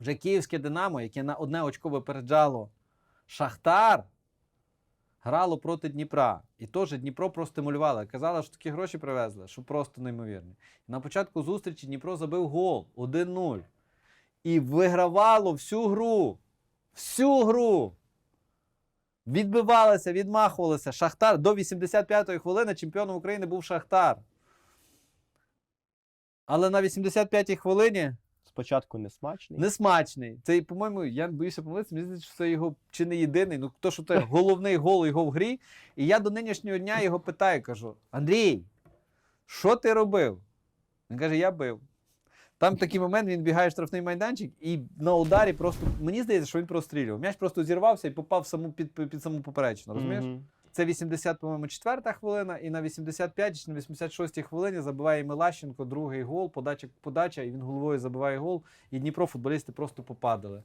Вже київське Динамо, яке на одне очко випереджало Шахтар, грало проти Дніпра. І теж Дніпро простимулювало. Казали, що такі гроші привезли, що просто неймовірні. На початку зустрічі Дніпро забив гол 1-0. І вигравало всю гру. Всю гру. Відбивалися, відмахувалися. Шахтар до 85-ї хвилини чемпіоном України був Шахтар. Але на 85-й хвилині Спочатку несмачний. несмачний. Це, по-моєму, я боюся помилитися, мені здається, що це його чи не єдиний. Ну, то, що це головний гол його в грі. І я до нинішнього дня його питаю, кажу: Андрій, що ти робив? Він каже, я бив. Там такий момент, він бігає в штрафний майданчик, і на ударі просто мені здається, що він прострілював. М'яч просто зірвався і попав саму під, під саму поперечну. Розумієш? Мгм. Це 80, по-моєму, четверта хвилина, і на 85 чи на 86 хвилині забиває Милащенко другий гол, подача, подача, і він головою забиває гол. І Дніпро футболісти просто попадали.